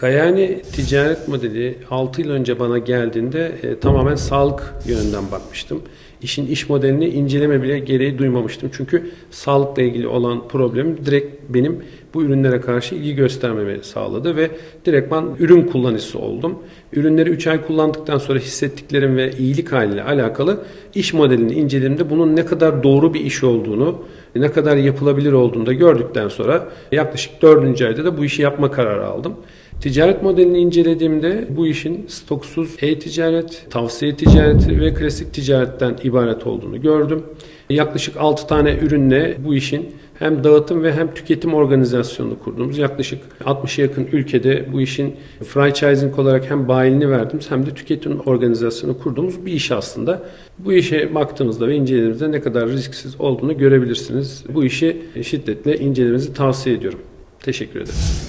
Kayani ticaret modeli 6 yıl önce bana geldiğinde e, tamamen sağlık yönünden bakmıştım. İşin iş modelini inceleme bile gereği duymamıştım. Çünkü sağlıkla ilgili olan problemim direkt benim bu ürünlere karşı ilgi göstermemi sağladı ve direktman ürün kullanıcısı oldum. Ürünleri 3 ay kullandıktan sonra hissettiklerim ve iyilik haliyle alakalı iş modelini incelediğimde bunun ne kadar doğru bir iş olduğunu, ne kadar yapılabilir olduğunu da gördükten sonra yaklaşık 4. ayda da bu işi yapma kararı aldım. Ticaret modelini incelediğimde bu işin stoksuz e-ticaret, tavsiye ticareti ve klasik ticaretten ibaret olduğunu gördüm. Yaklaşık 6 tane ürünle bu işin hem dağıtım ve hem tüketim organizasyonunu kurduğumuz yaklaşık 60'a yakın ülkede bu işin franchising olarak hem bayilini verdiğimiz hem de tüketim organizasyonu kurduğumuz bir iş aslında. Bu işe baktığımızda ve incelediğimizde ne kadar risksiz olduğunu görebilirsiniz. Bu işi şiddetle incelemenizi tavsiye ediyorum. Teşekkür ederim.